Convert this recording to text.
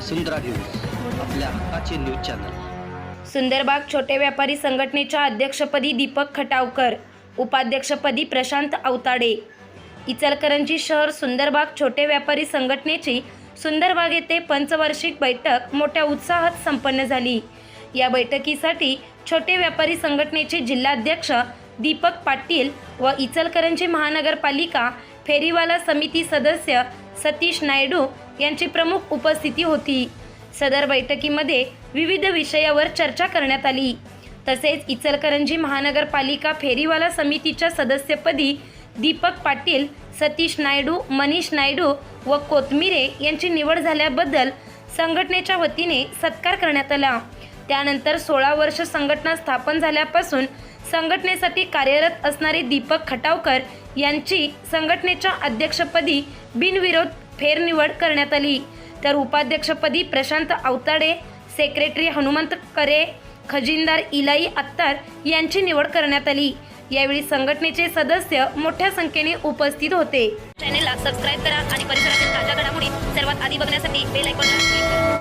वसुंधरा news आपल्या हक्काचे news channel. Sundarbagh छोटे व्यापारी संघटनेच्या अध्यक्षपदी दीपक खटावकर उपाध्यक्षपदी प्रशांत अवताडे. इचलकरंजी शहर सुंदरबाग छोटे व्यापारी संघटनेची सुंदरबाग येथे पंचवार्षिक बैठक मोठ्या उत्साहात संपन्न झाली. या बैठकीसाठी छोटे व्यापारी संघटनेचे जिल्हाध्यक्ष दीपक पाटील व इचलकरंजी महानगरपालिका फेरीवाला समिती सदस्य सतीश नायडू यांची प्रमुख उपस्थिती होती. सदर बैठकीमध्ये विविध विषयावर चर्चा करण्यात आली. तसेच इचलकरंजी महानगरपालिका फेरीवाला समितीच्या सदस्यपदी दीपक पाटील सतीश नायडू मनीष नायडू व कोथमिरे यांची निवड झाल्याबद्दल संघटनेच्या वतीने सत्कार करण्यात आला. त्यानंतर सोळा वर्ष संघटना स्थापन झाल्यापासून संघटनेसाठी कार्यरत असणारे दीपक खटावकर यांची संघटनेच्या अध्यक्षपदी बिनविरोध फेरनिवड करण्यात आली. तर उपाध्यक्षपदी प्रशांत अवताडे सेक्रेटरी हनुमंत करे खजिनदार इलाई अत्तार यांची निवड करण्यात आली. यावेळी संघटनेचे सदस्य मोठ्या संख्येने उपस्थित होते. चॅनेलला सबस्क्राईब करा आणि परिसरातील ताज्या घडामोडी सर्वात आधी बघण्यासाठी बेल आयकॉनला